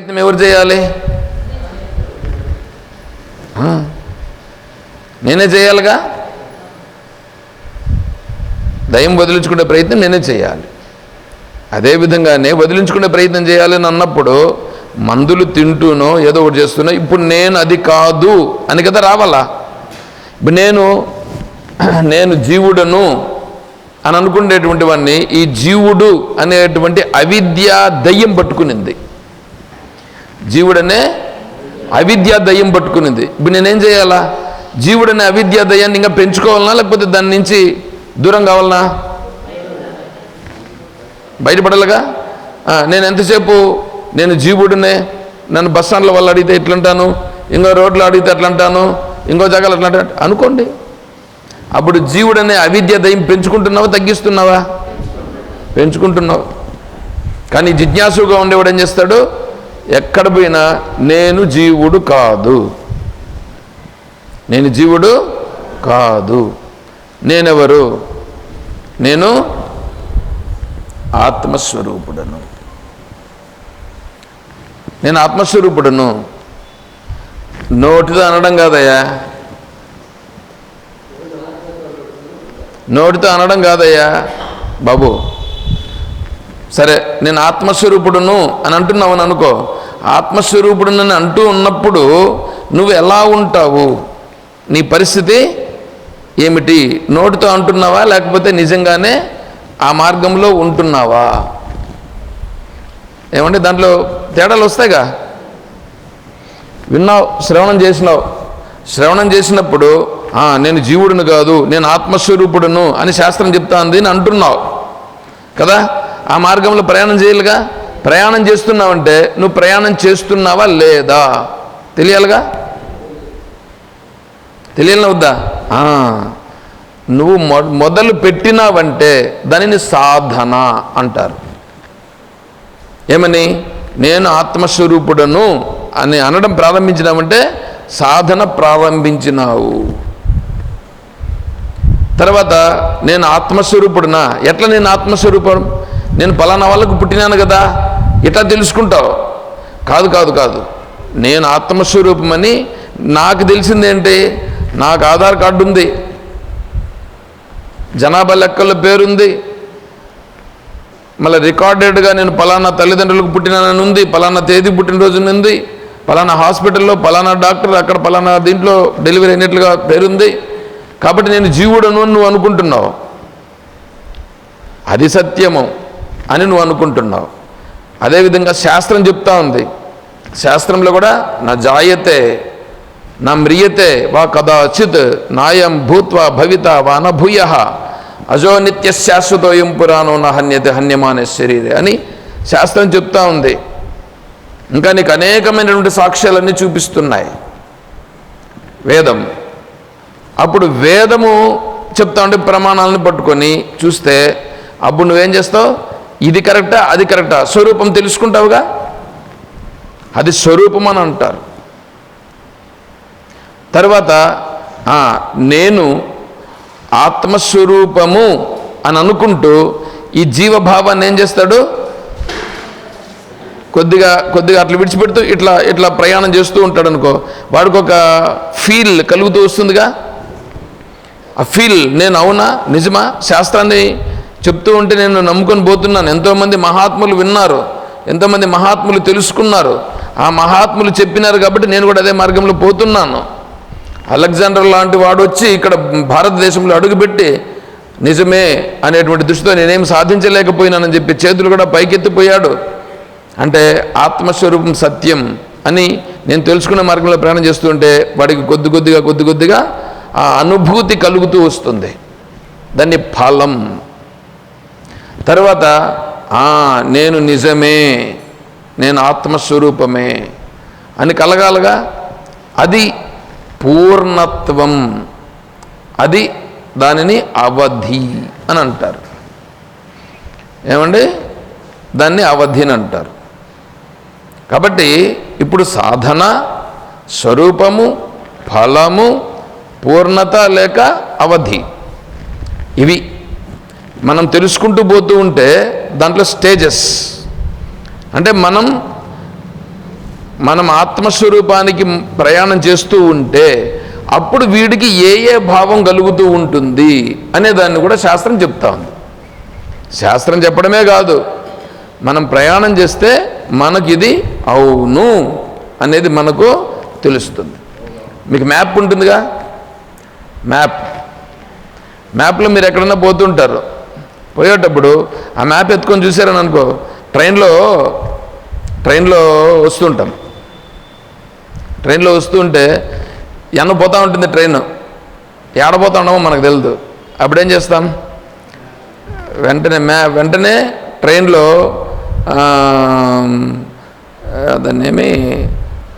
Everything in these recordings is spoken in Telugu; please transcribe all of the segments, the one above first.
ప్రయత్నం ఎవరు చేయాలి? నేనే చేయాలిగా? దయం వదిలించుకునే ప్రయత్నం నేనే చేయాలి. అదేవిధంగానే వదిలించుకునే ప్రయత్నం చేయాలని అన్నప్పుడు మందులు తింటూనో ఏదో ఒకటి చేస్తున్నా ఇప్పుడు నేను అది కాదు అని కదా రావాలా? ఇప్పుడు నేను నేను జీవుడను అని అనుకునేటువంటి వాడిని ఈ జీవుడు అనేటువంటి అవిద్య దయ్యం పట్టుకునింది. జీవుడనే అవిద్య దయ్యం పట్టుకునింది. ఇప్పుడు నేనేం చేయాలా? జీవుడనే అవిద్య దయ్యాన్ని ఇంకా పెంచుకోవాలనా? లేకపోతే దాని నుంచి దూరం కావాలనా? బయటపడాలిగా? నేను ఎంతసేపు నేను జీవుడినే నన్ను బస్ స్టాండ్ల వల్ల అడిగితే ఎట్లంటాను? ఇంకో రోడ్లు అడిగితే ఎట్లంటాను? ఇంకో జాగాలు ఎట్లా అనుకోండి. అప్పుడు జీవుడనే అవిద్య దయ్యం పెంచుకుంటున్నావా తగ్గిస్తున్నావా? పెంచుకుంటున్నావు. కానీ జిజ్ఞాసుగా ఉండేవాడు ఏం చేస్తాడు? ఎక్కడ పోయినా నేను జీవుడు కాదు. నేను జీవుడు కాదు. నేనెవరు? నేను ఆత్మస్వరూపుడను. నేను ఆత్మస్వరూపుడను. నోటితో అనడం కాదయ్యా. నోటితో అనడం కాదయ్యా. బాబు సరే నేను ఆత్మస్వరూపుడును అని అంటున్నావు అని అనుకో. ఆత్మస్వరూపుడును అని అంటూ ఉన్నప్పుడు నువ్వు ఎలా ఉంటావు? నీ పరిస్థితి ఏమిటి? నోటితో అంటున్నావా? లేకపోతే నిజంగానే ఆ మార్గంలో ఉంటున్నావా? ఏమంటే దాంట్లో తేడాలు వస్తాయిగా. విన్నావు? శ్రవణం చేసినావు. శ్రవణం చేసినప్పుడు నేను జీవుడును కాదు నేను ఆత్మస్వరూపుడును అని శాస్త్రం చెప్తాంది అని అంటున్నావు. కదా? ఆ మార్గంలో ప్రయాణం చేయాలిగా? ప్రయాణం చేస్తున్నావంటే నువ్వు ప్రయాణం చేస్తున్నావా లేదా? తెలియాలిగా? తెలియాలి వద్దా? నువ్వు మొ- మొదలు పెట్టినావంటే దానిని సాధన అంటారు. ఏమని? నేను ఆత్మస్వరూపుడను అని అనడం ప్రారంభించినామంటే సాధన ప్రారంభించినావు. తర్వాత నేను ఆత్మస్వరూపుడునా? ఎట్లా నేను ఆత్మస్వరూపం? నేను పలానా వాళ్ళకు పుట్టినాను కదా ఇట్లా తెలుసుకుంటావు. కాదు కాదు కాదు. నేను ఆత్మస్వరూపమని నాకు తెలిసిందేంటి నాకు ఆధార్ కార్డు ఉంది. జనాభా లెక్కల పేరుంది. మళ్ళీ రికార్డెడ్గా నేను పలానా తల్లిదండ్రులకు పుట్టినానని ఉంది పలానా తేదీ పుట్టినరోజునుంది పలానా హాస్పిటల్లో పలానా డాక్టర్ అక్కడ పలానా దీంట్లో డెలివరీ అయినట్లుగా పేరుంది. కాబట్టి నేను జీవుడను నువ్వు అనుకుంటున్నావు. అది సత్యము. అని నువ్వు అనుకుంటున్నావు. అదేవిధంగా శాస్త్రం చెప్తా ఉంది. శాస్త్రంలో కూడా నా జాయతే నా మ్రియతే వా కదాచిత్ నాయం భూత్వ భవిత వా నభూయ అజో నిత్య శాశ్వతోయం పురాణో నా హన్యతే హన్యమానే శరీరే అని శాస్త్రం చెప్తా ఉంది. ఇంకా నీకు అనేకమైనటువంటి సాక్ష్యాలన్నీ చూపిస్తున్నాయి. వేదం. అప్పుడు వేదము చెప్తా ఉంటే ప్రమాణాలను పట్టుకొని చూస్తే అప్పుడు నువ్వేం చేస్తావు? ఇది కరెక్టా? అది కరెక్టా? స్వరూపం తెలుసుకుంటావుగా? అది స్వరూపం అని అంటారు. తర్వాత నేను ఆత్మస్వరూపము అని అనుకుంటూ ఈ జీవభావాన్ని ఏం చేస్తాడు? కొద్దిగా కొద్దిగా అట్లా విడిచిపెడుతూ ఇట్లా ఇట్లా ప్రయాణం చేస్తూ ఉంటాడు అనుకో. వాడికి ఒక ఫీల్ కలుగుతూ వస్తుందిగా. ఆ ఫీల్ నేను అవునా? నిజమా? శాస్త్రాన్ని చెప్తూ ఉంటే నేను నమ్ముకొని పోతున్నాను. ఎంతోమంది మహాత్ములు విన్నారు. ఎంతోమంది మహాత్ములు తెలుసుకున్నారు. ఆ మహాత్ములు చెప్పినారు కాబట్టి నేను కూడా అదే మార్గంలో పోతున్నాను. అలెగ్జాండర్ లాంటి వాడు వచ్చి ఇక్కడ భారతదేశంలో అడుగుపెట్టి నిజమే అనేటువంటి దృష్టితో నేనేం సాధించలేకపోయినానని చెప్పి చేతులు కూడా పైకెత్తిపోయాడు. అంటే ఆత్మస్వరూపం సత్యం అని నేను తెలుసుకునే మార్గంలో ప్రయాణం చేస్తుంటే వాడికి కొద్ది కొద్దిగా కొద్ది కొద్దిగా ఆ అనుభూతి కలుగుతూ వస్తుంది. దాన్ని ఫలం తర్వాత నేను నిజమే నేను ఆత్మస్వరూపమే అని కలగాలగా అది పూర్ణత్వం అది దానిని అవధి అని అంటారు. ఏమండి? దాన్ని అవధి అని అంటారు. కాబట్టి ఇప్పుడు సాధన స్వరూపము ఫలము పూర్ణత లేక అవధి. ఇవి మనం తెలుసుకుంటూ పోతూ ఉంటే దాంట్లో స్టేజెస్ అంటే మనం మనం ఆత్మస్వరూపానికి ప్రయాణం చేస్తూ ఉంటే అప్పుడు వీడికి ఏ ఏ భావం కలుగుతూ ఉంటుంది అనే దాన్ని కూడా శాస్త్రం చెప్తా ఉంది. శాస్త్రం చెప్పడమే కాదు మనం ప్రయాణం చేస్తే మనకిది అవును అనేది మనకు తెలుస్తుంది. మీకు మ్యాప్ ఉంటుందిగా? మ్యాప్. మ్యాప్లో మీరు ఎక్కడన్నా పోతుంటారు. పోయేటప్పుడు ఆ మ్యాప్ ఎత్తుకొని చూసారని అనుకో. ట్రైన్లో ట్రైన్లో వస్తుంటాం. ట్రైన్లో వస్తుంటే ఎన్న పోతూ ఉంటుంది ట్రైన్. ఏడపోతా ఉన్నామో మనకు తెలియదు అప్పుడేం చేస్తాం? వెంటనే మ్యా వెంటనే ట్రైన్లో దాన్నేమి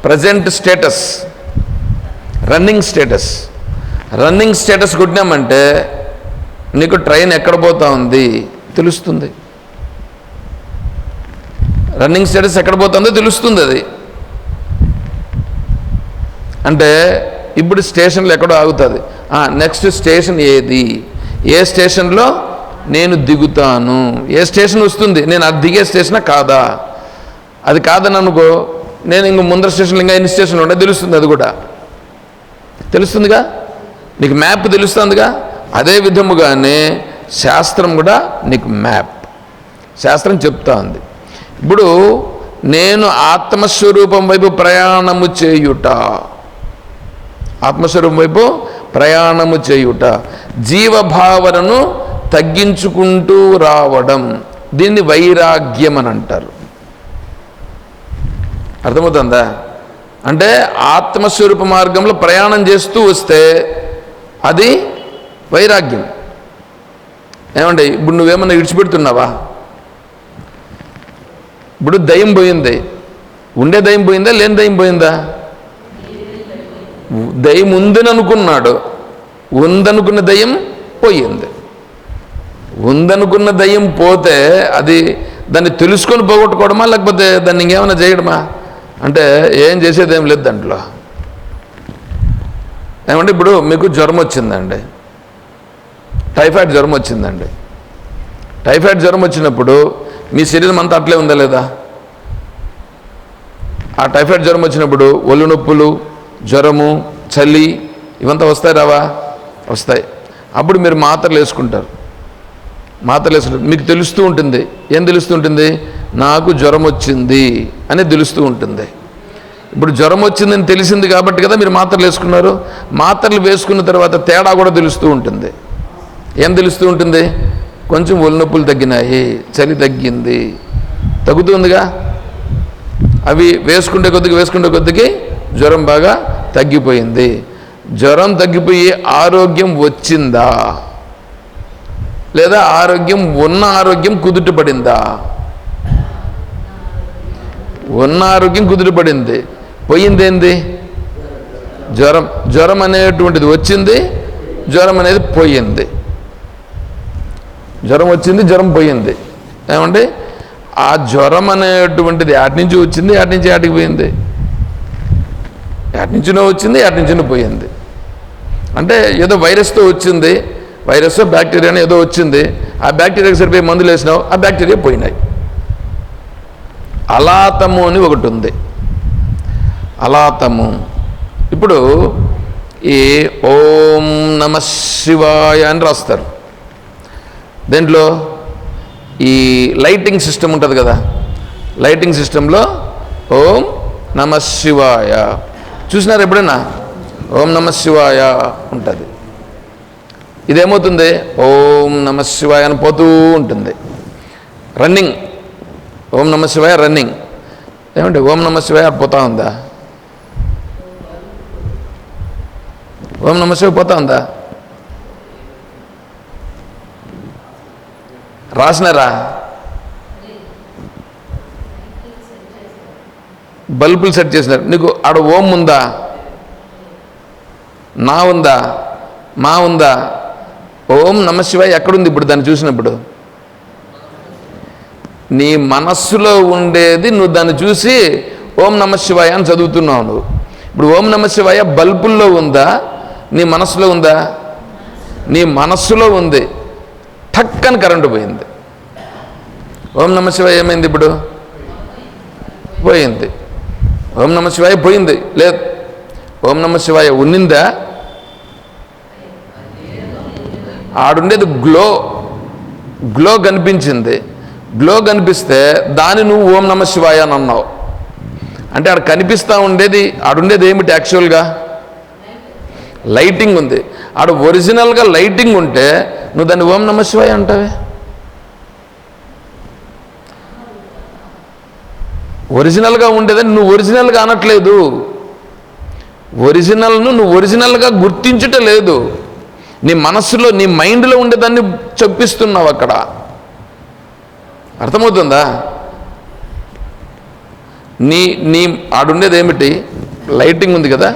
present status. Running status. Running status కొట్టినామంటే నీకు ట్రైన్ ఎక్కడ పోతా ఉంది? తెలుస్తుంది. రన్నింగ్ స్టేటస్ ఎక్కడ పోతుందో తెలుస్తుంది అది. అంటే ఇప్పుడు స్టేషన్లో ఎక్కడో ఆగుతుంది. నెక్స్ట్ స్టేషన్ ఏది? ఏ స్టేషన్లో నేను దిగుతాను? ఏ స్టేషన్ వస్తుంది? నేను అది దిగే స్టేషనా కాదా? అది కాదని అనుకో నేను ఇంక ముందర స్టేషన్లో ఇంకా ఎన్ని స్టేషన్లు ఉన్నాయి తెలుస్తుంది అది కూడా. తెలుస్తుందిగా? నీకు మ్యాప్ తెలుస్తుందిగా? అదే విధముగానే శాస్త్రం కూడా నీకు మ్యాప్. శాస్త్రం చెప్తా ఉంది. ఇప్పుడు నేను ఆత్మస్వరూపం వైపు ప్రయాణము చేయుట. ఆత్మస్వరూపం వైపు ప్రయాణము చేయుట. జీవభావనను తగ్గించుకుంటూ రావడం. దీన్ని వైరాగ్యం అని అంటారు. అర్థమవుతుందా? అంటే ఆత్మస్వరూప మార్గంలో ప్రయాణం చేస్తూ వస్తే అది వైరాగ్యం. ఏమండి? ఇప్పుడు నువ్వేమన్నా విడిచిపెడుతున్నావా ఇప్పుడు దయం పోయింది. ఉండే దయం పోయిందా? లేని దయం పోయిందా? దయం ఉందని అనుకున్నాడు ఉందనుకున్న దయ్యం పోయింది. ఉందనుకున్న దయ్యం పోతే అది దాన్ని తెలుసుకొని పోగొట్టుకోవడమా? లేకపోతే దాన్ని ఇంకేమైనా చేయడమా? అంటే ఏం చేసేది ఏం లేదు దాంట్లో. ఏమంటే ఇప్పుడు మీకు జ్వరం వచ్చిందండి. టైఫాయిడ్ జ్వరం వచ్చిందండి. టైఫాయిడ్ జ్వరం వచ్చినప్పుడు మీ శరీరం అంతా అట్లే ఉందా లేదా? ఆ టైఫాయిడ్ జ్వరం వచ్చినప్పుడు ఒళ్ళు నొప్పులు జ్వరము చలి ఇవంతా వస్తాయి రావా? వస్తాయి. అప్పుడు మీరు మాత్రలు వేసుకుంటారు. మాత్రలు వేసుకుంటారు. మీకు తెలుస్తూ ఉంటుంది. ఏం తెలుస్తూ ఉంటుంది? నాకు జ్వరం వచ్చింది అని తెలుస్తూ ఉంటుంది. ఇప్పుడు జ్వరం వచ్చిందని తెలిసింది కాబట్టి కదా మీరు మాత్రలు వేసుకున్నారు. మాత్రలు వేసుకున్న తర్వాత తేడా కూడా తెలుస్తూ ఉంటుంది. ఏం తెలుస్తూ ఉంటుంది? కొంచెం ఒళ్ళు నొప్పులు తగ్గినాయి చలి తగ్గింది. తగ్గుతుందిగా? అవి వేసుకుంటే కొద్దిగా వేసుకుంటే కొద్దికి జ్వరం బాగా తగ్గిపోయింది. జ్వరం తగ్గిపోయి ఆరోగ్యం వచ్చిందా? లేదా ఆరోగ్యం ఉన్న ఆరోగ్యం కుదుటపడిందా? ఉన్న ఆరోగ్యం కుదుటపడింది. పోయింది ఏంది జ్వరం. జ్వరం అనేటువంటిది వచ్చింది జ్వరం అనేది పోయింది. జ్వరం వచ్చింది జ్వరం పోయింది. ఏమండి ఆ జ్వరం అనేటువంటిది ఆటి నుంచి వచ్చింది ఆటి నుంచి ఆటికి పోయింది. ఆటి నుంచినో వచ్చింది ఆటి నుంచినో పోయింది. అంటే ఏదో వైరస్తో వచ్చింది వైరస్ బ్యాక్టీరియాని ఏదో వచ్చింది ఆ బ్యాక్టీరియాకి సరిపోయి మందులు వేసినావు ఆ బ్యాక్టీరియా పోయినాయి. అలాతము అని ఒకటి ఉంది. అలాతము. ఇప్పుడు ఈ ఓం నమ శివాయ అని రాస్తారు. దేంట్లో? ఈ లైటింగ్ సిస్టమ్ ఉంటుంది కదా? లైటింగ్ సిస్టంలో ఓం నమ శివాయ. చూసినారు ఎప్పుడైనా? ఓం నమ శివాయ ఉంటుంది. ఇదేమవుతుంది? ఓం నమ శివాయ అని పోతూ ఉంటుంది. రన్నింగ్. ఓం నమ శివాయ రన్నింగ్. ఏమంటే ఓం నమ శివాయ పోతా ఉందా? ఓం నమ శివ పోతా ఉందా? రాసినారా? బల్బులు సెట్ చేసినారు. నీకు ఆడ ఓం ఉందా? నా ఉందా? మా ఉందా? ఓం నమశివాయ ఎక్కడుంది ఇప్పుడు దాన్ని చూసినప్పుడు? నీ మనస్సులో ఉండేది నువ్వు దాన్ని చూసి ఓం నమశివాయ అని చదువుతున్నావు నువ్వు. ఇప్పుడు ఓం నమశివాయ బల్బుల్లో ఉందా? నీ మనస్సులో ఉందా? నీ మనస్సులో ఉంది. ఠక్కని కరెంటు పోయింది. ఓం నమ శివాయ ఏమైంది ఇప్పుడు? పోయింది. ఓం నమ శివాయ పోయింది. లేదు. ఓం నమ శివాయ ఉన్నిందా? ఆడుండేది గ్లో. గ్లో కనిపించింది. గ్లో కనిపిస్తే దాన్ని నువ్వు ఓం నమ శివాయ అని అన్నావు. అంటే ఆడ కనిపిస్తూ ఉండేది ఆడుండేది ఏమిటి యాక్చువల్గా లైటింగ్ ఉంది. ఆడ ఒరిజినల్గా లైటింగ్ ఉంటే నువ్వు దాన్ని ఓం నమ శివాయ అంటావే? ఒరిజినల్గా ఉండేదని నువ్వు ఒరిజినల్గా అనట్లేదు. ఒరిజినల్ను నువ్వు ఒరిజినల్గా గుర్తించుట లేదు. నీ మనస్సులో నీ మైండ్లో ఉండేదాన్ని చెప్పిస్తున్నావు అక్కడ. అర్థమవుతుందా? నీ నీ ఆడుండేది ఏమిటి? లైటింగ్ ఉంది కదా?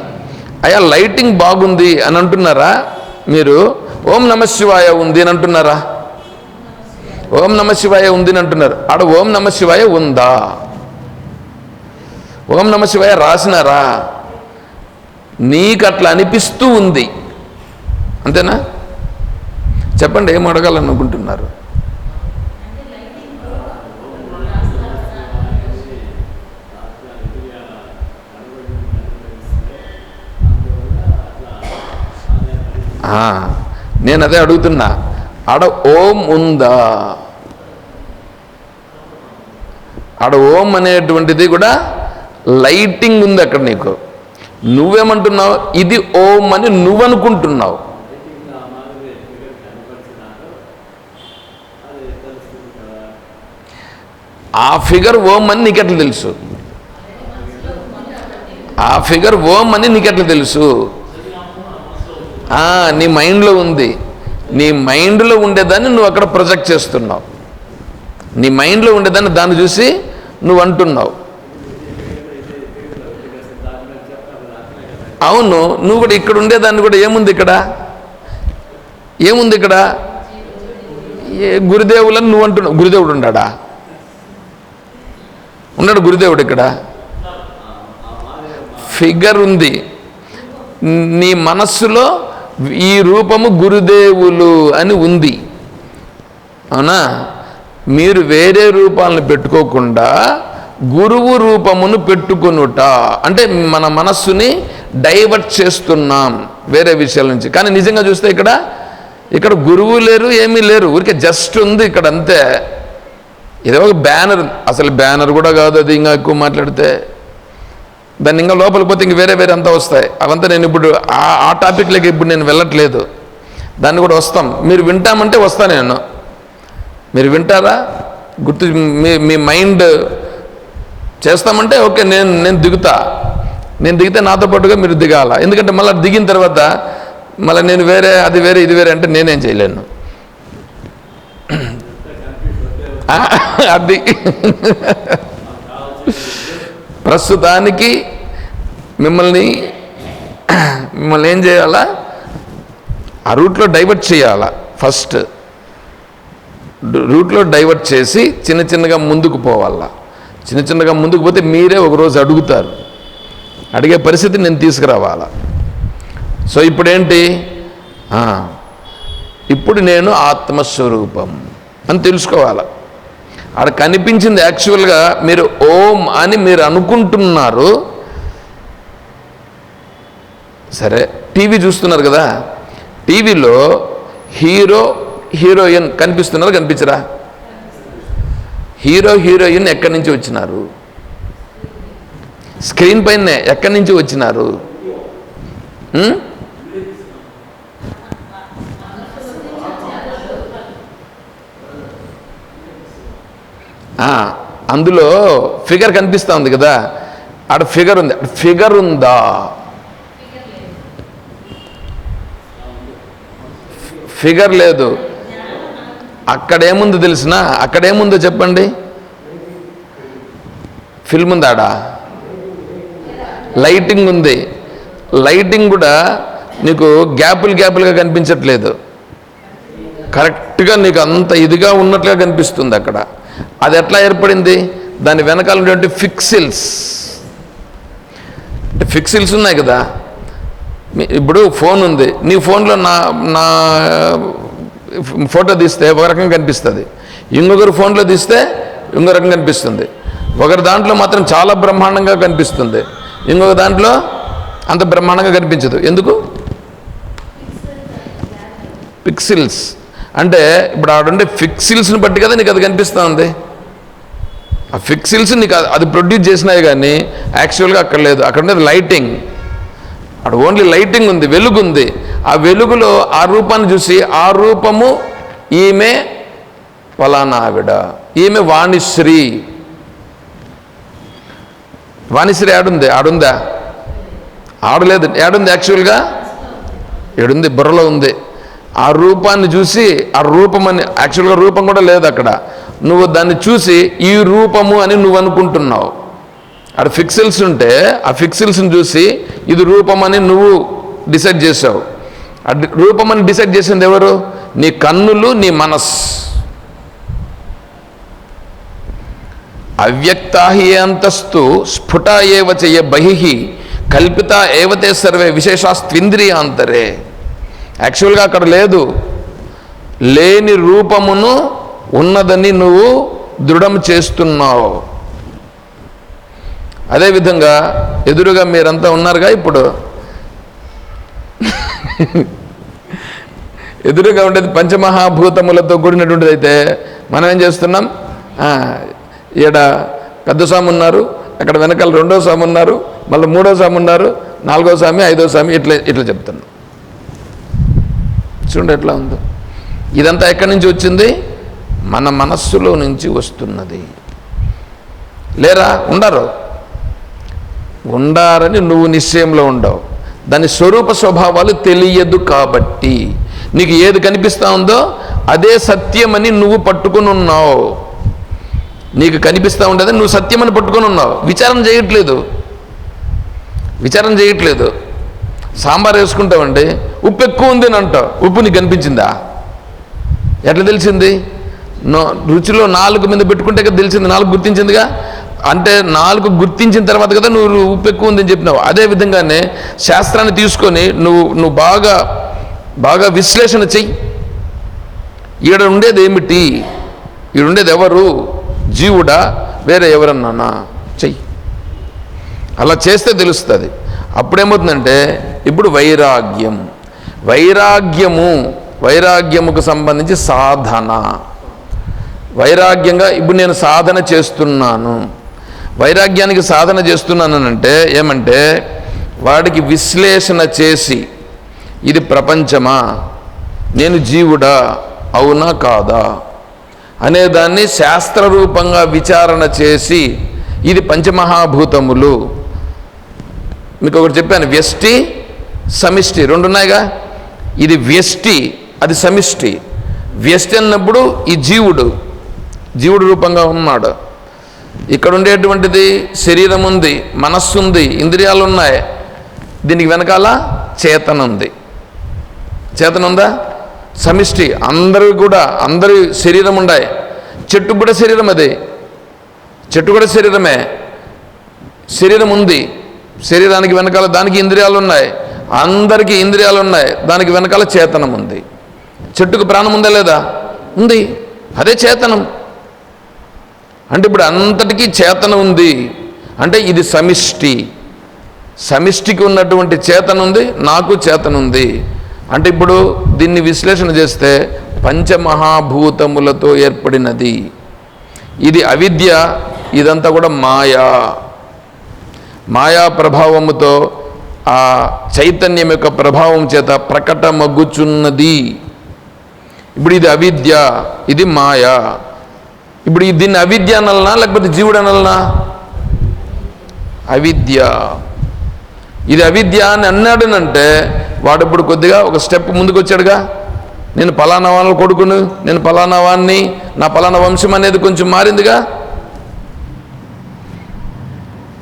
అయ్యా లైటింగ్ బాగుంది అని అంటున్నారా మీరు? ఓం నమశివాయ ఉంది అని అంటున్నారా? ఓం నమశివాయ ఉంది అని అంటున్నారు. ఆడ ఓం నమశివాయ ఉందా? ఓం నమశివాయ రాసినారా? నీకు అట్లా అనిపిస్తూ ఉంది. అంతేనా? చెప్పండి ఏం అడగాలనుకుంటున్నారు? ఆ, నేను అదే అడుగుతున్నా. ఆడ ఓం ఉందా? ఆడ ఓం అనేటువంటిది కూడా లైటింగ్ ఉంది అక్కడ నీకు. నువ్వేమంటున్నావు? ఇది ఓం అని నువ్వనుకుంటున్నావు. ఆ ఫిగర్ ఓం అని నీకెట్లా తెలుసు? ఆ ఫిగర్ ఓం అని నీకెట్లా తెలుసు? నీ మైండ్లో ఉంది. నీ మైండ్లో ఉండేదాన్ని నువ్వు అక్కడ ప్రొజెక్ట్ చేస్తున్నావు. నీ మైండ్లో ఉండేదాన్ని దాన్ని చూసి నువ్వు అంటున్నావు. అవును నువ్వు కూడా ఇక్కడ ఉండేదాన్ని కూడా ఏముంది ఇక్కడ? ఏముంది ఇక్కడ? ఏ గురుదేవులని నువ్వు అంటున్నావు. గురుదేవుడు ఉన్నాడా? ఉన్నాడు గురుదేవుడు ఇక్కడ? ఫిగర్ ఉంది. నీ మనస్సులో ఈ రూపము గురుదేవులు అని ఉంది. అవునా? మీరు వేరే రూపాలను పెట్టుకోకుండా గురువు రూపమును పెట్టుకొనుట. అంటే మన మనస్సుని డైవర్ట్ చేస్తున్నాం వేరే విషయాల నుంచి. కానీ నిజంగా చూస్తే ఇక్కడ ఇక్కడ గురువు లేరు ఏమీ లేరు. ఊరికే జస్ట్ ఉంది ఇక్కడ అంతే. ఏదో ఒక బ్యానర్ అసలు బ్యానర్ కూడా కాదు అది ఇంకా ఎక్కువ మాట్లాడితే. దాన్ని ఇంకా లోపలికి పోతే ఇంక వేరే వేరే అంతా వస్తాయి. అవంతా నేను ఇప్పుడు ఆ ఆ టాపిక్లకి ఇప్పుడు నేను వెళ్ళట్లేదు. దాన్ని కూడా వస్తాం. మీరు వింటామంటే వస్తా నేను. మీరు వింటారా? గుర్తు మీ మీ మైండ్ చేస్తామంటే ఓకే నేను నేను దిగుతా. నేను దిగితే నాతో పాటుగా మీరు దిగాల. ఎందుకంటే మళ్ళీ దిగిన తర్వాత మళ్ళీ నేను వేరే అది వేరే ఇది వేరే అంటే నేనేం చేయలేను. అది. ప్రస్తుతానికి మిమ్మల్ని మిమ్మల్ని ఏం చేయాలా? ఆ రూట్లో డైవర్ట్ చేయాలా ఫస్ట్? రూట్లో డైవర్ట్ చేసి చిన్న చిన్నగా ముందుకు పోవాలా? చిన్న చిన్నగా ముందుకు పోతే మీరే ఒకరోజు అడుగుతారు. అడిగే పరిస్థితి నేను తీసుకురావాలా? సో ఇప్పుడేంటి? ఇప్పుడు నేను ఆత్మస్వరూపం అని తెలుసుకోవాలా? ఆడ కనిపించింది యాక్చువల్గా మీరు ఓం అని మీరు అనుకుంటున్నారు. సరే టీవీ చూస్తున్నారు కదా టీవీలో హీరో హీరోయిన్ కనిపిస్తున్నారు కనిపించరా? హీరో హీరోయిన్ ఎక్కడి నుంచి వచ్చినారు? స్క్రీన్ పైనే ఎక్కడి నుంచి వచ్చినారు ఉం? ఆ, అందులో ఫిగర్ కనిపిస్తూ ఉంది కదా. ఆడ ఫిగర్ ఉంది. ఆడ ఫిగర్ ఉందా? ఫిగర్ లేదు. అక్కడేముందో తెలిసిన? అక్కడ ఏముందో చెప్పండి. ఫిల్మ్ ఉందాడా లైటింగ్ ఉంది. లైటింగ్ కూడా నీకు గ్యాపులు గ్యాపులుగా కనిపించట్లేదు. కరెక్ట్గా నీకు అంత ఇదిగా ఉన్నట్లుగా కనిపిస్తుంది అక్కడ. అది ఎట్లా ఏర్పడింది? దాని వెనకాల ఉన్నటువంటి ఫిక్సిల్స్ అంటే ఫిక్సిల్స్ ఉన్నాయి కదా? ఇప్పుడు ఫోన్ ఉంది. నీ ఫోన్లో నా నా ఫోటో తీస్తే ఒక రకంగా కనిపిస్తుంది. ఇంకొకరు ఫోన్లో తీస్తే ఇంకో రకంగా కనిపిస్తుంది. ఒకరి దాంట్లో మాత్రం చాలా బ్రహ్మాండంగా కనిపిస్తుంది. ఇంకొక దాంట్లో అంత బ్రహ్మాండంగా కనిపించదు. ఎందుకు? పిక్సిల్స్ అంటే ఇప్పుడు ఆడుండే ఫిక్సిల్స్ని బట్టి కదా నీకు అది కనిపిస్తుంది ఆ ఫిక్సిల్స్ నీకు అది- ప్రొడ్యూస్ చేసినాయి కానీ యాక్చువల్గా అక్కడ లేదు. అక్కడ ఉండేది లైటింగ్ అక్కడ ఓన్లీ లైటింగ్ ఉంది వెలుగు ఉంది. ఆ వెలుగులో ఆ రూపాన్ని చూసి ఆ రూపము ఈమె ఫలానా ఆవిడ. ఈమె వాణిశ్రీ. వాణిశ్రీ ఆడుంది ఆడుందా? ఆడలేదు. ఏడుంది యాక్చువల్గా ఏడుంది బుర్రలో ఉంది. ఆ రూపాన్ని చూసి ఆ రూపం అని యాక్చువల్గా రూపం కూడా లేదు అక్కడ. నువ్వు దాన్ని చూసి ఈ రూపము అని నువ్వు అనుకుంటున్నావు. అక్కడ ఫిక్సిల్స్ ఉంటే ఆ ఫిక్సిల్స్ని చూసి ఇది రూపం అని నువ్వు డిసైడ్ చేసావు. ఆ రూపం అని డిసైడ్ చేసింది ఎవరు? నీ కన్నులు నీ మనస్ అవ్యక్తాహి అంతస్తు స్ఫుట ఏవ చెయ్య బహిహి కల్పిత ఏవతే సర్వే విశేషాస్త్వింద్రియాంతరే. యాక్చువల్గా అక్కడ లేదు. లేని రూపమును ఉన్నదని నువ్వు దృఢం చేస్తున్నావు. అదేవిధంగా ఎదురుగా మీరంతా ఉన్నారుగా ఇప్పుడు. ఎదురుగా ఉండేది పంచమహాభూతములతో కూడినటువంటిది అయితే మనం ఏం చేస్తున్నాం? ఈడ పెద్ద స్వామి ఉన్నారు అక్కడ వెనకాల రెండో స్వామి ఉన్నారు మళ్ళీ మూడో స్వామి ఉన్నారు నాలుగో స్వామి ఐదో స్వామి ఇట్లా ఇట్లా చెప్తున్నాం. చూడండి ఎట్లా ఉందో. ఇదంతా ఎక్కడి నుంచి వచ్చింది? మన మనస్సులో నుంచి వస్తున్నది. లేరా? ఉండరు. ఉండారని నువ్వు నిశ్చయంలో ఉండవు. దాని స్వరూప స్వభావాలు తెలియదు కాబట్టి. నీకు ఏది కనిపిస్తా ఉందో అదే సత్యమని నువ్వు పట్టుకుని ఉన్నావు. నీకు కనిపిస్తూ ఉండేది నువ్వు సత్యమని పట్టుకొని ఉన్నావు. విచారణ చేయట్లేదు. విచారణ చేయట్లేదు. సాంబార్ వేసుకుంటావండి ఉప్పు ఎక్కువ ఉంది అని అంటావు. ఉప్పు నీకు కనిపించిందా? ఎట్లా తెలిసింది? నో రుచిలో నాలుగు మీద పెట్టుకుంటే కదా తెలిసింది నాలుగు గుర్తించిందిగా? అంటే నాలుగు గుర్తించిన తర్వాత కదా నువ్వు ఉప్పు ఎక్కువ ఉందని చెప్పినావు. అదే విధంగానే శాస్త్రాన్ని తీసుకొని నువ్వు నువ్వు బాగా బాగా విశ్లేషణ చెయ్యి. ఈడ ఉండేది ఏమిటి? ఈడ ఉండేది ఎవరు? జీవుడా? వేరే ఎవరన్నానా? చెయ్యి. అలా చేస్తే తెలుస్తుంది. అప్పుడేమవుతుందంటే ఇప్పుడు వైరాగ్యం. వైరాగ్యము వైరాగ్యముకు సంబంధించి సాధన. వైరాగ్యంగా ఇప్పుడు నేను సాధన చేస్తున్నాను. వైరాగ్యానికి సాధన చేస్తున్నానంటే ఏమంటే వాడికి విశ్లేషణ చేసి ఇది ప్రపంచమా? నేను జీవుడా? అవునా కాదా? అనేదాన్ని శాస్త్రరూపంగా విచారణ చేసి ఇది పంచమహాభూతములు. మీకు ఒకటి చెప్పాను వ్యష్టి సమిష్టి రెండు ఉన్నాయిగా ఇది వ్యష్టి అది సమిష్టి. వ్యష్టి అన్నప్పుడు ఈ జీవుడు జీవుడు రూపంగా ఉన్నాడు. ఇక్కడ ఉండేటువంటిది శరీరం ఉంది మనస్సు ఉంది ఇంద్రియాలు ఉన్నాయి దీనికి వెనకాల చేతన ఉంది చేతన ఉందా సమిష్టి అందరూ కూడా అందరి శరీరం ఉన్నాయి చెట్టు కూడా శరీరం అది చెట్టు కూడా శరీరమే. శరీరం ఉంది శరీరానికి వెనకాల దానికి ఇంద్రియాలు ఉన్నాయి. అందరికీ ఇంద్రియాలు ఉన్నాయి. దానికి వెనకాల చేతనం ఉంది. చెట్టుకు ప్రాణం ఉందా లేదా? ఉంది. అదే చేతనం. అంటే ఇప్పుడు అంతటికీ చేతన ఉంది. అంటే ఇది సమిష్టి. సమిష్టికి ఉన్నటువంటి చేతన ఉంది నాకు చేతన ఉంది. అంటే ఇప్పుడు దీన్ని విశ్లేషణ చేస్తే పంచమహాభూతములతో ఏర్పడినది. ఇది అవిద్య ఇదంతా కూడా మాయా. మాయా ప్రభావముతో ఆ చైతన్యం యొక్క ప్రభావం చేత ప్రకటమగ్గుచున్నది ఇప్పుడు ఇది అవిద్య ఇది మాయా. ఇప్పుడు దీన్ని అవిద్య అనలనా లేకపోతే జీవుడు అనలనా? అవిద్య. ఇది అవిద్య అని అన్నాడనంటే వాడు ఇప్పుడు కొద్దిగా ఒక స్టెప్ ముందుకు వచ్చాడుగా నేను పలానా వాళ్ళ కొడుకును నేను పలానా వాణ్ణి నా పలానా వంశం అనేది కొంచెం మారిందిగా.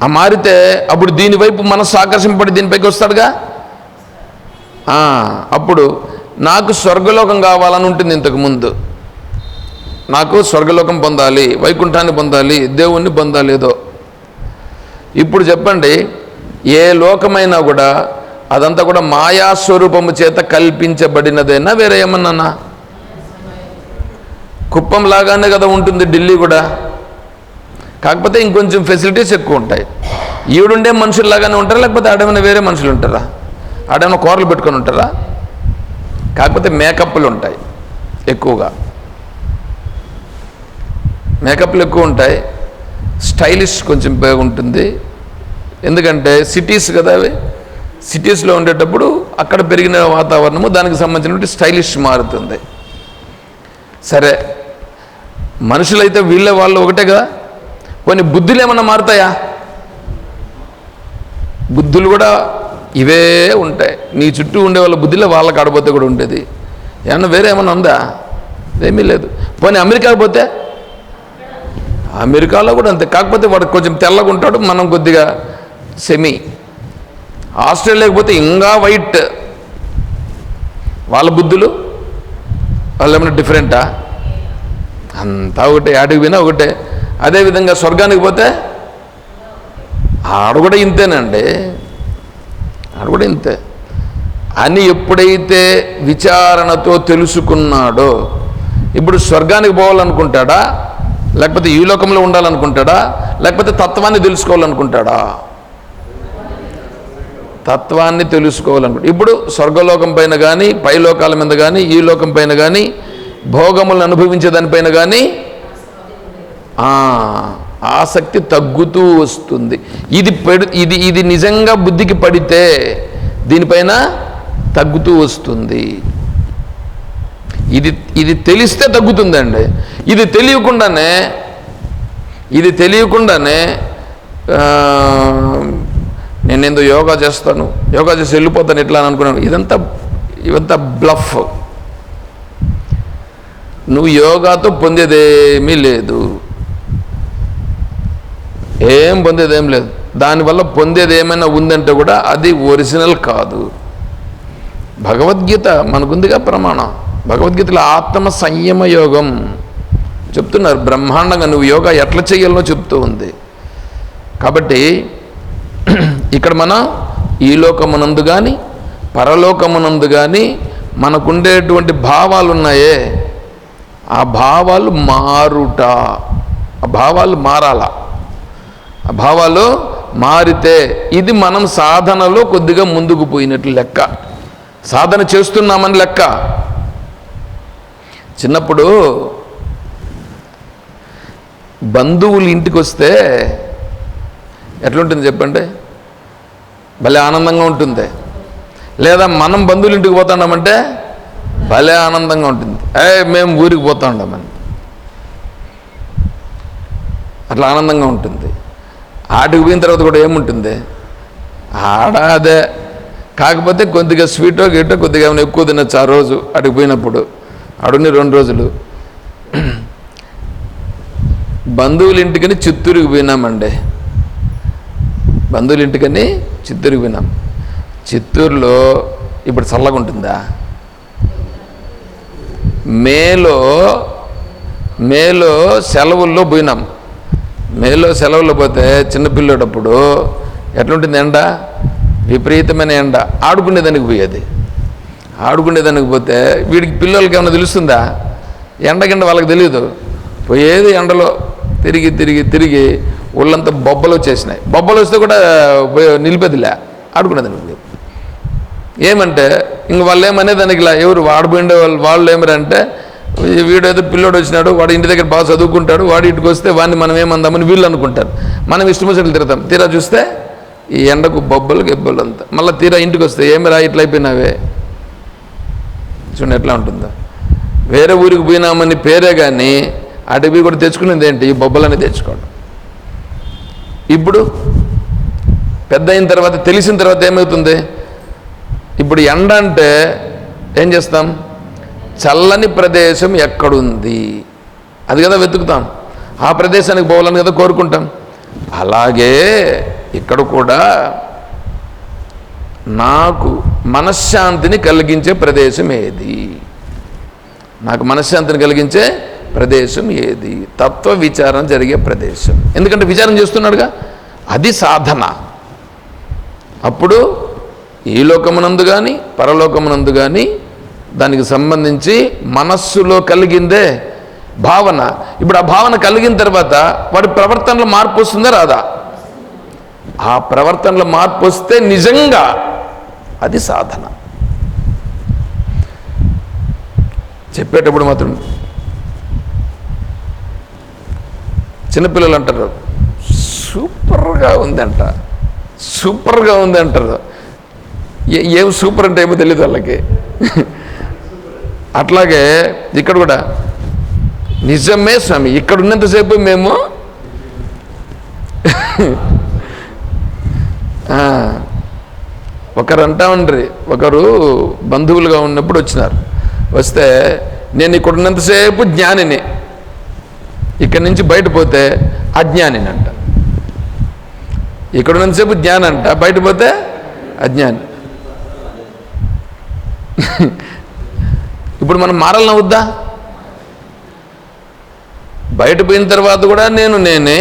ఆ మారితే అప్పుడు దీనివైపు మనస్సు ఆకర్షింపడి దీనిపైకి వస్తాడుగా? అప్పుడు నాకు స్వర్గలోకం కావాలని ఉంటుంది ఇంతకు ముందు. నాకు స్వర్గలోకం పొందాలి వైకుంఠాన్ని పొందాలి దేవుణ్ణి పొందాలి ఏదో. ఇప్పుడు చెప్పండి ఏ లోకమైనా కూడా అదంతా కూడా మాయాస్వరూపము చేత కల్పించబడినదేనా వేరే ఏమన్నా కుప్పం లాగానే కదా ఉంటుంది ఢిల్లీ కూడా. కాకపోతే ఇంకొంచెం ఫెసిలిటీస్ ఎక్కువ ఉంటాయి. ఈవిడుండే మనుషుల్లాగానే ఉంటారా? లేకపోతే ఆడేమైనా వేరే మనుషులు ఉంటారా? ఆడేమైనా కూరలు పెట్టుకొని ఉంటారా? కాకపోతే మేకప్లు ఉంటాయి ఎక్కువగా. మేకప్లు ఎక్కువ ఉంటాయి. స్టైలిష్ కొంచెం బాగుంటుంది. ఎందుకంటే సిటీస్ కదా అవి. సిటీస్లో ఉండేటప్పుడు అక్కడ పెరిగిన వాతావరణము దానికి సంబంధించినటువంటి స్టైలిష్ మారుతుంది. సరే మనుషులైతే వీళ్ళే వాళ్ళు ఒకటే కదా కొన్ని బుద్ధులు ఏమన్నా మారుతాయా? బుద్ధులు కూడా ఇవే ఉంటాయి. నీ చుట్టూ ఉండే వాళ్ళ బుద్ధిలో వాళ్ళకి ఆడబోతే కూడా ఉండేది. ఏమన్నా వేరే ఏమన్నా ఉందా? ఏమీ లేదు. పోనీ అమెరికాకి పోతే? అమెరికాలో కూడా అంతే. కాకపోతే వాడు కొంచెం తెల్లగా ఉంటాడు మనం కొద్దిగా సెమీ ఆస్ట్రేలియాకి పోతే ఇంకా వైట్ వాళ్ళ బుద్ధులు? వాళ్ళు ఏమైనా డిఫరెంటా అంతా ఒకటే. ఆడికి పోయినా ఒకటే. అదేవిధంగా స్వర్గానికి పోతే? ఆడ కూడా ఇంతేనండి. ఆడ కూడా ఇంతే. అని ఎప్పుడైతే విచారణతో తెలుసుకున్నాడో ఇప్పుడు స్వర్గానికి పోవాలనుకుంటాడా? లేకపోతే ఈ లోకంలో ఉండాలనుకుంటాడా? లేకపోతే తత్వాన్ని తెలుసుకోవాలనుకుంటాడా? తత్వాన్ని తెలుసుకోవాలనుకుంటా. ఇప్పుడు స్వర్గలోకం పైన కానీ పైలోకాల మీద కానీ ఈ లోకం పైన కానీ భోగములను అనుభవించే దానిపైన కానీ ఆసక్తి తగ్గుతూ వస్తుంది. ఇది పెడు ఇది ఇది నిజంగా బుద్ధికి పడితే దీనిపైన తగ్గుతూ వస్తుంది. ఇది ఇది తెలిస్తే తగ్గుతుందండి. ఇది తెలియకుండానే ఇది తెలియకుండానే నేనేందో యోగా చేస్తాను యోగా చేసి వెళ్ళిపోతాను ఎట్లా అని అనుకున్నాను. ఇదంతా ఇదంతా బ్లఫ్. నువ్వు యోగాతో పొందేదేమీ లేదు. ఏం పొందేదేం లేదు. దానివల్ల పొందేది ఏమైనా ఉందంటే కూడా అది ఒరిజినల్ కాదు. భగవద్గీత మనకుందిగా ప్రమాణం. భగవద్గీతలో ఆత్మ సంయమ యోగం. చెప్తున్నారు బ్రహ్మాండంగా నువ్వు యోగా ఎట్లా చేయాలో చెప్తూ ఉంది. కాబట్టి ఇక్కడ మనం ఈ లోకమునందు కానీ పరలోకమునందు కానీ మనకుండేటువంటి భావాలు ఉన్నాయే. ఆ భావాలు మారుట. ఆ భావాలు మారాలా? భావాలు మారితే ఇది మనం సాధనలో కొద్దిగా ముందుకు పోయినట్లు లెక్క. సాధన చేస్తున్నామని లెక్క. చిన్నప్పుడు బంధువులు ఇంటికి వస్తే ఎట్లుంటుంది చెప్పండి? భలే ఆనందంగా ఉంటుంది. లేదా మనం బంధువులు ఇంటికి పోతాండమంటే భలే ఆనందంగా ఉంటుంది. ఏ మేము ఊరికి పోతాండమని అట్లా ఆనందంగా ఉంటుంది. ఆటకు పోయిన తర్వాత కూడా ఏముంటుంది? ఆడ అదే. కాకపోతే కొద్దిగా స్వీటో గీటో కొద్దిగా ఏమైనా ఎక్కువ తినచ్చు ఆ రోజు అటుకు పోయినప్పుడు. అడుగుని రెండు రోజులు. బంధువుల ఇంటికని చిత్తూరుకి పోయినామండి. బంధువుల ఇంటికని చిత్తూరుకి పోయినాం. చిత్తూరులో ఇప్పుడు చల్లగా ఉంటుందా మేలో మేలో సెలవుల్లో పోయినాం. మేలో సెలవులు పోతే చిన్నపిల్లడప్పుడు ఎట్లుంటుంది ఎండ? విపరీతమైన ఎండ. ఆడుకునేదానికి పోయేది. ఆడుకునేదానికి పోతే వీడికి పిల్లలకి ఏమైనా తెలుస్తుందా? ఎండ వాళ్ళకి తెలియదు పోయేది ఎండలో తిరిగి తిరిగి తిరిగి ఒళ్ళంతా బొబ్బలు వచ్చేసినాయి. బొబ్బలు వస్తే కూడా నిలిపేదిలే. ఆడుకునేదానికి పోయేది. ఏమంటే ఇంక వాళ్ళు ఏమనేదానికి ఇలా ఎవరు ఆడిపోయిండే వాళ్ళు వాళ్ళు ఏమరంటే వీడు ఏదో పిల్లోడు వచ్చినాడు వాడు ఇంటి దగ్గర బాగా చదువుకుంటాడు వాడి ఇంటికి వస్తే వాడిని మనం ఏమందామని వీళ్ళు అనుకుంటారు. మనం ఇష్టం వచ్చినట్లు తిరుగుతాం. తీరా చూస్తే ఈ ఎండకు బొబ్బలు గెబ్బలు అంతా. మళ్ళీ తీరా ఇంటికి వస్తే ఏమి రా ఇట్లా అయిపోయినావే? చూడండి ఎట్లా ఉంటుందో. వేరే ఊరికి పోయినామని పేరే కానీ అటవీ కూడా తెచ్చుకునేది ఏంటి? ఈ బొబ్బలని తెచ్చుకోవడం. ఇప్పుడు పెద్ద అయిన తర్వాత తెలిసిన తర్వాత ఏమవుతుంది? ఇప్పుడు ఎండ అంటే ఏం చేస్తాం? చల్లని ప్రదేశం ఎక్కడుంది? అది కదా వెతుకుతాం. ఆ ప్రదేశానికి పోవాలని కదా కోరుకుంటాం. అలాగే ఇక్కడ కూడా నాకు మనశ్శాంతిని కలిగించే ప్రదేశం ఏది? నాకు మనశ్శాంతిని కలిగించే ప్రదేశం ఏది? తత్వ విచారం జరిగే ప్రదేశం. ఎందుకంటే విచారం చేస్తున్నాడుగా? అది సాధన. అప్పుడు ఈ లోకమునందు కానీ పరలోకమునందు కానీ దానికి సంబంధించి మనస్సులో కలిగిందే భావన. ఇప్పుడు ఆ భావన కలిగిన తర్వాత వాడి ప్రవర్తనలో మార్పు వస్తుందా రాదా? ఆ ప్రవర్తనలో మార్పు వస్తే నిజంగా అది సాధన. చెప్పేటప్పుడు మాత్రం చిన్నపిల్లలు అంటారు సూపర్గా ఉందంట సూపర్గా ఉంది అంటారు ఏ- ఏం సూపర్ అంటే ఏమో తెలియదు వాళ్ళకి. అట్లాగే ఇక్కడ కూడా నిజమే స్వామి ఇక్కడ ఉన్నంతసేపు మేము ఒకరు అంటా ఉండ్రి ఒకరు బంధువులుగా ఉన్నప్పుడు వచ్చినారు. వస్తే నేను ఇక్కడ ఉన్నంతసేపు జ్ఞానిని ఇక్కడి నుంచి బయట పోతే అజ్ఞానిని అంట. ఇక్కడ ఉన్నంతసేపు జ్ఞానం అంట బయట పోతే అజ్ఞాని. ఇప్పుడు మనం మారాలన్నా వద్దా? బయట పోయిన తర్వాత కూడా నేను నేనే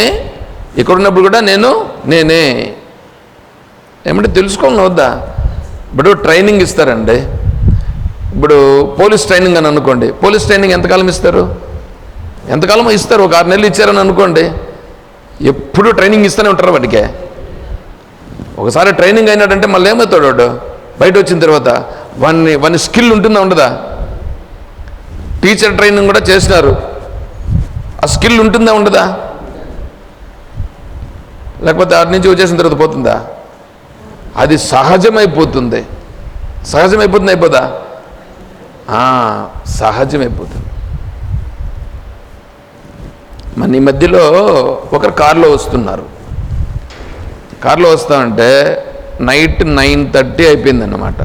ఇక్కడ ఉన్నప్పుడు కూడా నేను నేనే. ఏమంటే తెలుసుకోండి వద్దా? ఇప్పుడు ట్రైనింగ్ ఇస్తారండి. ఇప్పుడు పోలీస్ ట్రైనింగ్ అని అనుకోండి. పోలీస్ ట్రైనింగ్ ఎంతకాలం ఇస్తారు? ఎంతకాలం ఇస్తారు. ఒక ఆరు నెలలు ఇచ్చారని అనుకోండి. ఎప్పుడు ట్రైనింగ్ ఇస్తూనే ఉంటారు వాటికే. ఒకసారి ట్రైనింగ్ అయినాడంటే మళ్ళీ ఏమవుతాడు వాడు? బయట వచ్చిన తర్వాత. వాడిని వాని స్కిల్ ఉంటుందా ఉండదా? టీచర్ ట్రైనింగ్ కూడా చేసినారు. ఆ స్కిల్ ఉంటుందా ఉండదా? లేకపోతే ఆటి నుంచి వచ్చేసిన తర్వాత పోతుందా? అది సహజమైపోతుంది. సహజమైపోతుంది అయిపోదా? సహజమైపోతుంది. మన ఈ మధ్యలో ఒకరు కారులో వస్తున్నారు. కారులో వస్తామంటే నైట్ నైన్ థర్టీ అయిపోయింది అన్నమాట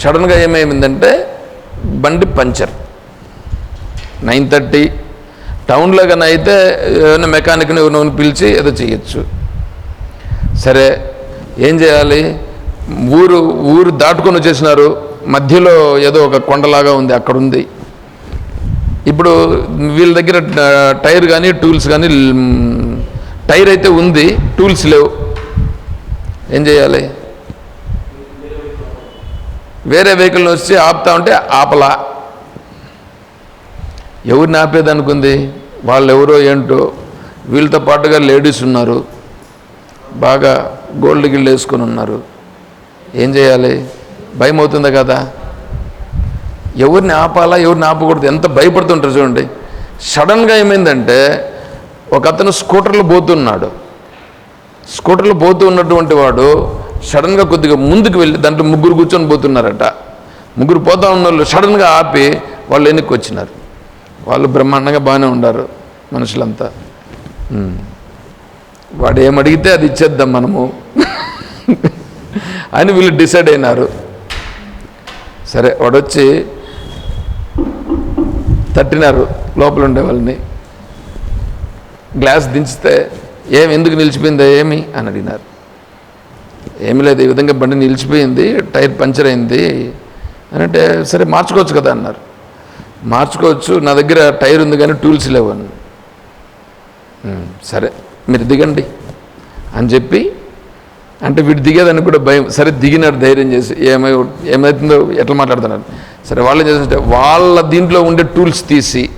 సడన్గా ఏమైందంటే బండి పంచర్. Nine thirty. టౌన్లో కానీ అయితే ఏమైనా మెకానిక్ని నువ్వు పిలిచి ఏదో చేయొచ్చు సరే ఏం చేయాలి? ఊరు ఊరు దాటుకొని వచ్చేసినారు. మధ్యలో ఏదో ఒక కొండలాగా ఉంది అక్కడ ఉంది ఇప్పుడు వీళ్ళ దగ్గర టైర్ కానీ టూల్స్ కానీ టైర్ అయితే ఉంది టూల్స్ లేవు. ఏం చేయాలి? వేరే వెహికల్ వచ్చి ఆపుతా ఉంటే ఆపలా. ఎవరిని ఆపేది అనుకుంది వాళ్ళు ఎవరో ఏంటో. వీళ్ళతో పాటుగా లేడీస్ ఉన్నారు. బాగా గోల్డ్ గిల్డ్ వేసుకొని ఉన్నారు. ఏం చేయాలి? భయం అవుతుందా కదా? ఎవరిని ఆపాలా? ఎవరిని ఆపకూడదు? ఎంత భయపడుతుంటారు చూడండి. సడన్గా ఏమైందంటే ఒక అతను స్కూటర్లో పోతున్నాడు. స్కూటర్లో పోతూ ఉన్నటువంటి వాడు సడన్గా కొద్దిగా ముందుకు వెళ్ళి దాంట్లో ముగ్గురు కూర్చొని పోతున్నారట. ముగ్గురు పోతా ఉన్న వాళ్ళు సడన్గా ఆపి వాళ్ళు వెనక్కి వచ్చినారు? వాళ్ళు బ్రహ్మాండంగా బాగానే ఉన్నారు మనుషులంతా. వాడు ఏమడిగితే అది ఇచ్చేద్దాం మనము అని వీళ్ళు డిసైడ్ అయినారు. సరే వాడు వచ్చి తట్టినారు లోపల ఉండే వాళ్ళని. గ్లాస్ దించితే ఏం ఎందుకు నిలిచిపోయిందో ఏమి అని అడిగినారు. ఏమి లేదు ఈ విధంగా బండి నిలిచిపోయింది టైర్ పంచర్ అయింది. అని అంటే సరే మార్చుకోవచ్చు కదా అన్నారు. మార్చుకోవచ్చు నా దగ్గర టైర్ ఉంది కానీ టూల్స్ లేవు అని. సరే మీరు దిగండి అని చెప్పి అంటే వీడు దిగేదని కూడా భయం సరే దిగినాడు ధైర్యం చేసి ఏమై ఏమవుతుందో ఎట్లా మాట్లాడుతున్నారు? సరే వాళ్ళు ఏం చేస్తుంటే వాళ్ళ దీంట్లో ఉండే టూల్స్ తీసి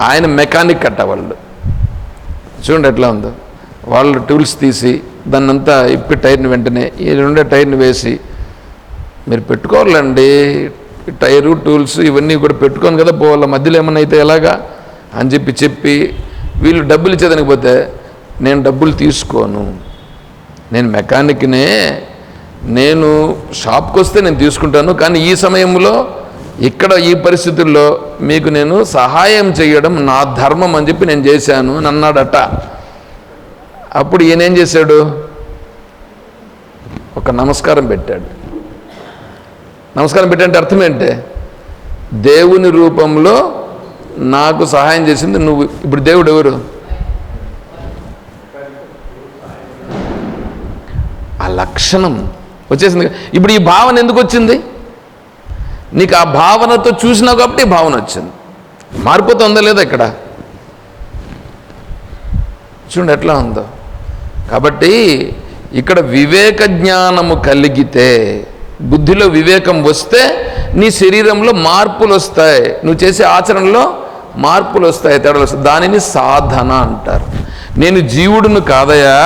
ఆయన మెకానిక్ కట్ట వాళ్ళు. చూడండి ఎట్లా ఉందో. వాళ్ళ టూల్స్ తీసి దాన్నంతా ఇప్పి టైర్ని వెంటనే ఈ ఉండే టైర్ని వేసి మీరు పెట్టుకోవాలండి. టైరు టూల్స్ ఇవన్నీ కూడా పెట్టుకోను కదా పోవాలి మధ్యలో ఏమైనా అయితే ఎలాగా అని చెప్పి చెప్పి వీళ్ళు డబ్బులు ఇచ్చేదానికి పోతే నేను డబ్బులు తీసుకోను. నేను మెకానిక్నే నేను షాప్కి వస్తే నేను తీసుకుంటాను కానీ ఈ సమయంలో ఇక్కడ ఈ పరిస్థితుల్లో మీకు నేను సహాయం చేయడం నా ధర్మం అని చెప్పి నేను చేశాను అని అన్నాడట. అప్పుడు ఈయన ఏం చేశాడు? ఒక నమస్కారం పెట్టాడు. నమస్కారం పెట్టంటే అర్థం ఏంటి? దేవుని రూపంలో నాకు సహాయం చేసింది నువ్వు. ఇప్పుడు దేవుడు ఎవరు? ఆ లక్షణం వచ్చేసింది. ఇప్పుడు ఈ భావన ఎందుకు వచ్చింది? నీకు ఆ భావనతో చూసినావు కాబట్టి ఈ భావన వచ్చింది. మారిపోతుందా లేదా ఇక్కడ? చూడండి ఎట్లా ఉందో. కాబట్టి ఇక్కడ వివేక జ్ఞానము కలిగితే బుద్ధిలో వివేకం వస్తే నీ శరీరంలో మార్పులు వస్తాయి. నువ్వు చేసే ఆచరణలో మార్పులు వస్తాయి. తేడాలు వస్తాయి దానిని సాధన అంటారు. నేను జీవుడును కాదయా